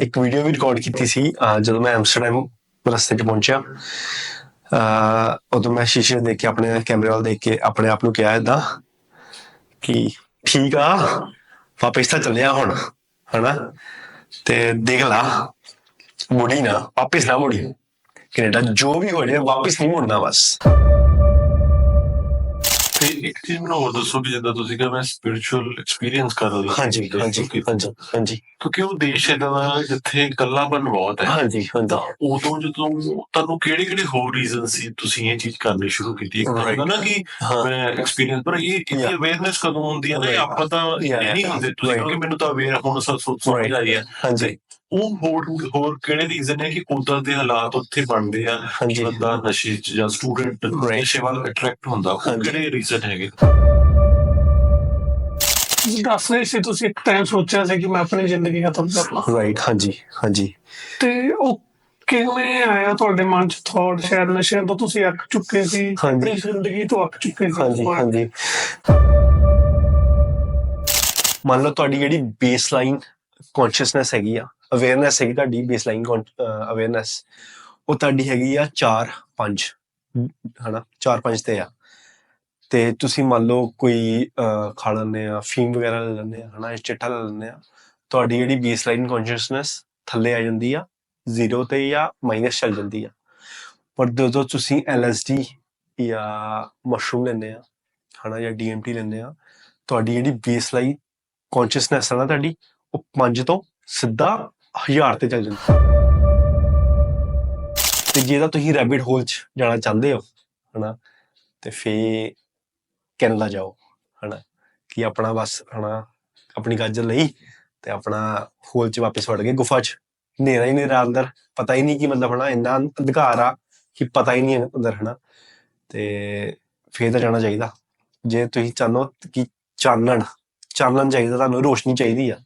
ਇੱਕ ਵੀਡੀਓ ਵੀ ਰਿਕਾਰਡ ਕੀਤੀ ਸੀ ਜਦੋਂ ਮੈਂ ਐਮਸਟਰਡਮ ਰਸਤੇ 'ਚ ਪਹੁੰਚਿਆ ਉਦੋਂ ਮੈਂ ਸ਼ੀਸ਼ੇ ਦੇਖ ਕੇ ਆਪਣੇ ਕੈਮਰੇ ਵੱਲ ਦੇਖ ਕੇ ਆਪਣੇ ਆਪ ਨੂੰ ਕਿਹਾ ਇਦਾਂ ਕਿ ਠੀਕ ਆ, ਵਾਪਸ ਤਾਂ ਚੱਲਿਆ ਹੁਣ, ਹਨਾ? ਤੇ ਦੇਖ ਲਾ, ਮੁੜੀ ਨਾ, ਵਾਪਸ ਨਾ ਮੁੜੀ। ਕੈਨੇਡਾ ਜੋ ਵੀ ਹੋ ਜਾਏ ਵਾਪਸ ਨਹੀਂ ਮੁੜਨਾ ਬਸ। ਇੱਕ ਚੀਜ਼ ਮੈਨੂੰ ਹੋਰ ਦੱਸੋ ਕਿ ਜਿੱਦਾਂ ਤੁਸੀਂ ਕਿਹਾ ਮੈਂ ਸਪਿਰਚੁਅਲ ਐਕਸਪੀਰੀਅੰਸ ਕਰ ਰਿਹਾ ਹਾਂਜੀ ਹਾਂਜੀ ਹਾਂਜੀ ਹਾਂਜੀ। ਕਿਉਂਕਿ ਉਹ ਦੇਸ਼ ਏਦਾਂ ਦਾ ਜਿੱਥੇ ਇਕੱਲਾਪਨ ਬਹੁਤ ਹੈ ਹਾਂਜੀ ਹਾਂਜੀ। ਉਦੋਂ ਜਦੋਂ ਤੁਹਾਨੂੰ ਕਿਹੜੇ ਕਿਹੜੇ ਹੋਰ ਰੀਜ਼ਨ ਸੀ ਤੁਸੀਂ ਇਹ ਚੀਜ਼ ਕਰਨੀ ਸ਼ੁਰੂ ਕੀਤੀ? ਇੱਕ ਤਾਂ ਨਾ ਕਿ ਮੈਂ ਐਕਸਪੀਰੀਅੰਸ ਪਰ ਇਹ ਇਹ. ਅਵੇਅਰਨੈਸ ਕਦੋਂ ਹੁੰਦੀ ਹੈ? ਨਾ. ਆਪਾਂ ਤਾਂ ਨਹੀਂ ਹੁੰਦੇ। ਤੁਸੀਂ. ਕਿਉਂਕਿ ਮੈਨੂੰ ਤਾਂ ਅਵੇਅਰ ਹੁਣ ਸਭ ਸੋਚ ਸਮਝ. ਆਈ ਹੈ। ਹਾਂਜੀ। ਉਹ ਹੋਰ ਹੋਰ ਕਿਹੜੇ ਰੀਜ਼ਨ ਹੈ ਕਿ ਉਦਾਂ ਦੇ ਹਾਲਾਤ ਉੱਥੇ ਬਣਦੇ ਆ? ਹਾਂਜੀ। ਬੰਦਾ ਨਸ਼ੇ ਚ ਜਾਂ ਸਟੂਡੈਂਟ. ਨਸ਼ੇ ਵੱਲ ਅਟਰੈਕਟ ਹੁੰਦਾ ਉਹ। ਕਿਹੜੇ ਰੀਜ਼ਨ ਹੈਗੇ? ਦੱਸ ਰਹੇ ਸੀ ਤੁਸੀਂ ਇੱਕ ਟਾਈਮ ਸੋਚਿਆ ਸੀ ਕਿ ਮੈਂ ਆਪਣੀ ਜ਼ਿੰਦਗੀ ਖਤਮ ਕਰ ਲਾਂ। ਰਾਈਟ ਹਾਂਜੀ ਹਾਂਜੀ। ਤੇ ਉਹ ਕਿਵੇਂ ਆਇਆ ਤੁਹਾਡੇ ਮਨ ਚ ਥੌਟ ਸ਼ਾਇਦ ਨਸ਼ਿਆਂ ਤੋਂ ਤੁਸੀਂ ਅੱਕ ਚੁੱਕੇ ਸੀ। ਆਪਣੀ ਜ਼ਿੰਦਗੀ ਤੋਂ ਅੱਕ ਚੁੱਕੇ ਸੀ। ਹਾਂਜੀ ਹਾਂਜੀ। ਮੰਨ ਲਓ ਤੁਹਾਡੀ ਜਿਹੜੀ ਬੇਸਲਾਈਨ ਕੌਨਸ਼ੀਅਸਨੈਸ ਹੈਗੀ ਆ ਅਵੇਅਰਨੈਸ ਹੈਗੀ ਤੁਹਾਡੀ ਬੇਸਲਾਈਨ ਅਵੇਅਰਨੈਸ ਉਹ ਤੁਹਾਡੀ ਹੈਗੀ ਆ 4 5 ਹਨਾ? 4 5 ਤੇ ਆ। ਤੇ ਤੁਸੀਂ ਮੰਨ ਲਓ ਕੋਈ ਖਾ ਲੈਂਦੇ ਆ ਫੀਮ ਵਗੈਰਾ ਲੈ ਲੈਂਦੇ ਆ, ਹਨਾ? ਚਿੱਟਾ ਲੈ ਲੈਂਦੇ ਆ। ਤੁਹਾਡੀ ਜਿਹੜੀ ਬੇਸਲਾਈਨ ਕੌਨਸ਼ੀਅਸਨੈਸ ਥੱਲੇ ਆ ਜਾਂਦੀ ਆ ਜ਼ੀਰੋ ਤੇ ਜਾਂ ਮਾਈਨਸ ਚੱਲ ਜਾਂਦੀ ਆ। ਪਰ ਜਦੋਂ ਤੁਸੀਂ LSD ਜਾਂ ਮਸ਼ਰੂਮ ਲੈਂਦੇ ਆ, ਹਨਾ? ਜਾਂ DMT ਲੈਂਦੇ ਆ, ਤੁਹਾਡੀ ਜਿਹੜੀ ਬੇਸਲਾਈਨ ਕੌਨਸ਼ੀਅਸਨੈਸ ਹੈ ਨਾ ਤੁਹਾਡੀ, ਉਹ 5 ਤੋਂ ਸਿੱਧਾ 1000 ਤੇ ਚੱਲ ਜਾਂਦੀ। ਤੇ ਜੇ ਤਾਂ ਤੁਸੀਂ ਰੈਬਿਟ ਹੋਲ 'ਚ ਜਾਣਾ ਚਾਹੁੰਦੇ ਹੋ, ਹਨਾ, ਤੇ ਫੇ ਕੈਨੇਡਾ ਜਾਓ, ਹਨਾ, ਕਿ ਆਪਣਾ ਬਸ, ਹਨਾ, ਆਪਣੀ ਗਾਜਰ ਲਈ ਤੇ ਆਪਣਾ ਹੋਲ 'ਚ ਵਾਪਸ ਵੜ ਗਏ ਗੁਫਾ 'ਚ। ਹਨੇਰਾ ਹੀ ਹਨੇਰਾ ਅੰਦਰ, ਪਤਾ ਹੀ ਨਹੀਂ ਕਿ ਮਤਲਬ, ਹਨਾ, ਇੰਨਾ ਅਧਿਕਾਰ ਆ ਕਿ ਪਤਾ ਹੀ ਨਹੀਂ ਅੰਦਰ, ਹਨਾ, ਤੇ ਫੇਰ ਤਾਂ ਜਾਣਾ ਚਾਹੀਦਾ। ਜੇ ਤੁਸੀਂ ਚਾਹੋ ਕਿ ਚਾਨਣ ਚਾਨਣ ਚਾਹੀਦਾ, ਤੁਹਾਨੂੰ ਰੋਸ਼ਨੀ ਚਾਹੀਦੀ ਆ।